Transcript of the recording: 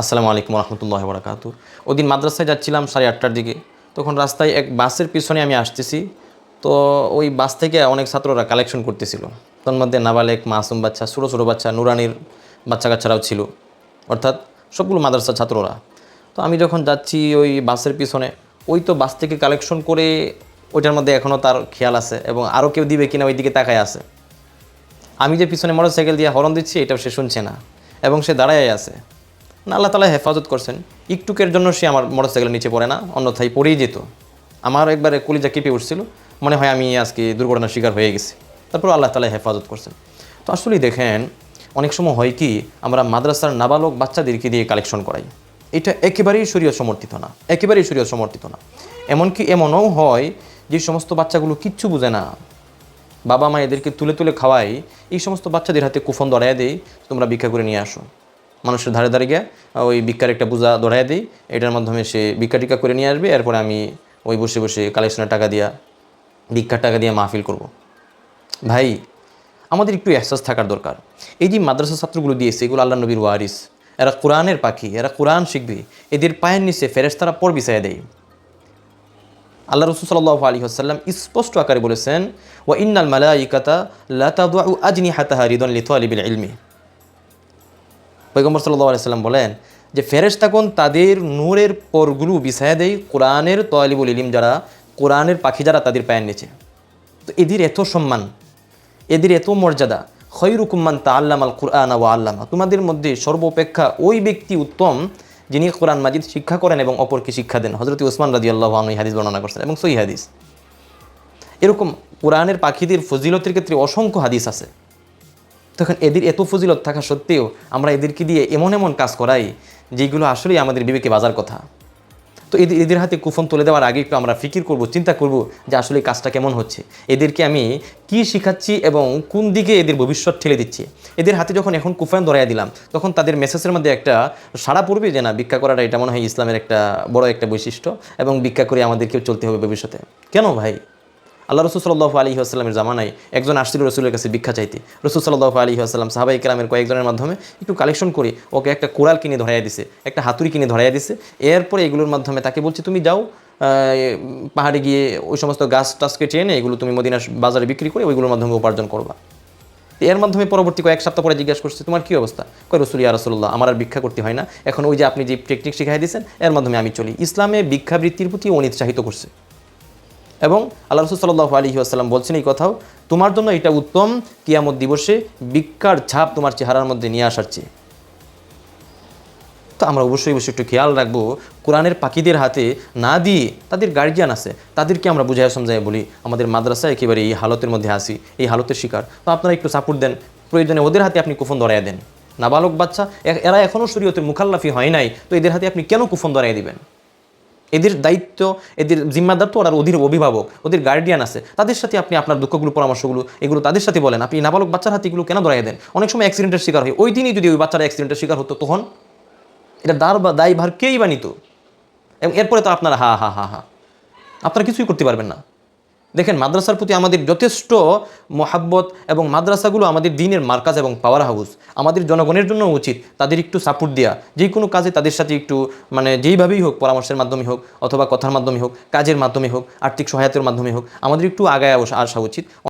আসসালামু আলাইকুম রহমতুল্লাহ বরাকাতু ওদিন মাদ্রাসায় যাচ্ছিলাম সাড়ে আটটার দিকে। তখন রাস্তায় এক বাসের পিছনে আমি আসতেছি। তো ওই বাস থেকে অনেক ছাত্ররা কালেকশন করতেছিল। তার মধ্যে নাবালেক, মাসুম বাচ্চা, ছোটো ছোটো বাচ্চা, নুরানির বাচ্চা কাচ্চারাও ছিল। অর্থাৎ সবগুলো মাদ্রাসার ছাত্ররা। তো আমি যখন যাচ্ছি ওই বাসের পিছনে, ওই তো বাস থেকে কালেকশন করে ওইটার মধ্যে এখনও তার খেয়াল আছে এবং আরও কেউ দিবে কিনা ওই দিকে তাকায় আছে। আমি যে পিছনে মোটরসাইকেল দিয়ে হরন দিচ্ছি, এটাও সে শুনছে না এবং সে দাঁড়ায় আছে। না, আল্লাহ তালা হেফাজত করছেন। একটুকের জন্য সে আমার মোটরসাইকেলের নিচে পড়ে না, অন্যথায় পড়েই যেত। আমার একবারে কলিজা কেঁপে উঠছিল, মনে হয় আমি আজকে দুর্ঘটনার শিকার হয়ে গেছি। তারপর আল্লাহ তালা হেফাজত করছেন। তো আসলেই দেখেন, অনেক সময় হয় কি, আমরা মাদ্রাসার নাবালক বাচ্চাদেরকে দিয়ে কালেকশন করাই। এটা একেবারেই শরীয় সমর্থিত না, একেবারেই শরীয় সমর্থিত না। এমনকি এমনও হয় যে সমস্ত বাচ্চাগুলো কিচ্ছু বুঝে না। বাবা মা এদেরকে তুলে তুলে খাওয়াই এই সমস্ত বাচ্চাদের হাতে কুফন ধরাইয়া দেয়, তোমরা ভিক্ষা করে নিয়ে আসো। মানুষের ধারে ধারে গিয়ে ওই ভিক্ষার একটা বোঝা ধরাইয়া দিই। এটার মাধ্যমে সে ভিক্ষা টিকা করে নিয়ে আসবে, এরপরে আমি ওই বসে বসে কালেকশনের টাকা দিয়া, ভিক্ষার টাকা দিয়ে মাহফিল করব। ভাই, আমাদের একটু এহসাস থাকার দরকার। এই যে মাদ্রাসা ছাত্রগুলো দিয়েছে, এগুলো আল্লাহ নবীর ওয়ারিস। এরা কোরআনের পাখি, এরা কোরআন শিখবে। এদের পায়ের নিচে ফেরেশতারা পর বিছাইয়া দেয়। আল্লাহ রসুল সাল্লাহ আলী আসাল্লাম স্পষ্ট আকারে বলেছেন ও ইন্নাল মালাইকাতা লাতাদু আজনি হাতাহা রিদন লিথু আলিবিল ইলমি। পৈগম্বর সাল্লাহ আলাইসাল্লাম বলেন যে, ফেরেশতাগণ তাদের নূরের পরগুলো বিছায়া দেয় কোরআনের তয়ালিবুল ইলিম যারা, কোরআনের পাখি যারা তাদের পায়ের নিচে। তো এদের এত সম্মান, এদের এত মর্যাদা খৈরুকুম্মান তা আল্লাম আল কুরআন ও আল্লামা। তোমাদের মধ্যে সর্বোপেক্ষা ওই ব্যক্তি উত্তম যিনি কোরআন মাজিদ শিক্ষা করেন এবং অপরকে শিক্ষা দেন। হজরত উসমান রাজি আল্লাহ হাদিস বর্ণনা করছেন এবং সই হাদিস। এরকম কোরআনের পাখিদের ফজিলতের ক্ষেত্রে অসংখ্য হাদিস আছে। তখন এদের এত ফজিলত থাকা সত্ত্বেও আমরা এদেরকে দিয়ে এমন এমন কাজ করাই যেগুলো আসলেই আমাদের বিবেকে বাজার কথা। তো এদের এদের হাতে কুফন তুলে দেওয়ার আগে একটু আমরা ফিকির করব, চিন্তা করব যে আসলে কাজটা কেমন হচ্ছে। এদেরকে আমি কি শিখাচ্ছি এবং কোন দিকে এদের ভবিষ্যৎ ঠেলে দিচ্ছি? এদের হাতে যখন এখন কুফান ধরাইয়া দিলাম, তখন তাদের মেসেজের মধ্যে একটা সাড়া পড়বে যে না, ভিক্ষা করাটা এটা মনে হয় ইসলামের একটা বড় একটা বৈশিষ্ট্য এবং ভিক্ষা করে আমাদেরকেও চলতে হবে ভবিষ্যতে। কেন ভাই? আল্লাহ রসুল সাল্লাহ আলী আসসালামের জামানায় একজন আসছিল রসুলের কাছে ভিক্ষা চাইতে। রসুল সাল্লাহ আলী আসসালাম সাহাবাই কেরামের কয়েকজনের মাধ্যমে একটু কালেকশন করে ওকে একটা কোরাল কিনে ধরাইয়া দিছে, একটা হাতুড়ি কিনে ধরাইয়া দিছে। এরপরে এগুলোর মাধ্যমে তাকে বলছে, তুমি যাও পাহাড়ে গিয়ে ওই সমস্ত গাছ টাছ কেটে এনে এগুলো তুমি মদিনা বাজারে বিক্রি করে ওইগুলোর মাধ্যমে উপার্জন করবা। এর মাধ্যমে পরবর্তী কয়েক সপ্তাহ পরে জিজ্ঞাসা করছে, তোমার কী অবস্থা? কয় রসুল ইয়া রসুল্লাহ আমার আর ভিক্ষা করতে হয় না। এখন ওই যে আপনি যে টেকনিক শিখাই দিয়েছেন এর মাধ্যমে আমি চলি। ইসলামে ভিক্ষাবৃত্তির প্রতি অনিৎসাহিত করছে। এবং আল্লাহ রসুল সাল্লাহ আলী আসসালাম বলছেন এই কথাও, তোমার জন্য এটা উত্তম, কিয়ামত দিবসে ভিক্ষার ছাপ তোমার চেহারার মধ্যে নিয়ে আসার চেয়ে। তো আমরা অবশ্যই অবশ্যই একটু খেয়াল রাখব, কোরআনের পাখিদের হাতে না দিয়ে তাদের গার্জিয়ান আছে, তাদেরকে আমরা বুঝাই সমঝাই বলি, আমাদের মাদ্রাসা একেবারে এই হালতের মধ্যে আসি এই হালতের শিকার। তো আপনারা একটু সাপোর্ট দেন, প্রয়োজনে ওদের হাতে আপনি কুফন ধরাইয়া দেন। নাবালক বাচ্চা এরা এখনও শরীয়তের মুখাল্লাফি হয় নাই, তো এদের হাতে আপনি কেন কুফন ধরাইয়া দিবেন? এদের দায়িত্ব, এদের জিম্মাদার তো ওরা ওদের অভিভাবক, ওদের গার্ডিয়ান আছে। তাদের সাথে আপনি আপনার দুঃখগুলো, পরামর্শগুলো, এগুলো তাদের সাথে বলেন। আপনি নাবালক বাচ্চার হাতে এগুলো কেন ধরাই দেন? অনেক সময় অ্যাক্সিডেন্টের শিকার হয়। ওই দিনই যদি ওই বাচ্চারা অ্যাক্সিডেন্টের শিকার হতো, তখন এটা দার বা দায় ভার কেই বানিত এবং এরপরে তো আপনারা হা হা হা হা। আপনারা কিছুই করতে পারবেন না। দেখেন, মাদ্রাসার প্রতি আমাদের যথেষ্ট মহাব্বত এবং মাদ্রাসাগুলো আমাদের দিনের মার্কাজ এবং পাওয়ার হাউস আমাদের জনগণের জন্য উচিত তাদের একটু সাপোর্ট দেওয়া যে কোনো কাজে তাদের সাথে একটু মানে যেইভাবেই হোক, পরামর্শের মাধ্যমে হোক, অথবা কথার মাধ্যমে হোক, কাজের মাধ্যমে হোক, আর্থিক সহায়তার মাধ্যমে হোক, আমাদের একটু আগায় আসা উচিত।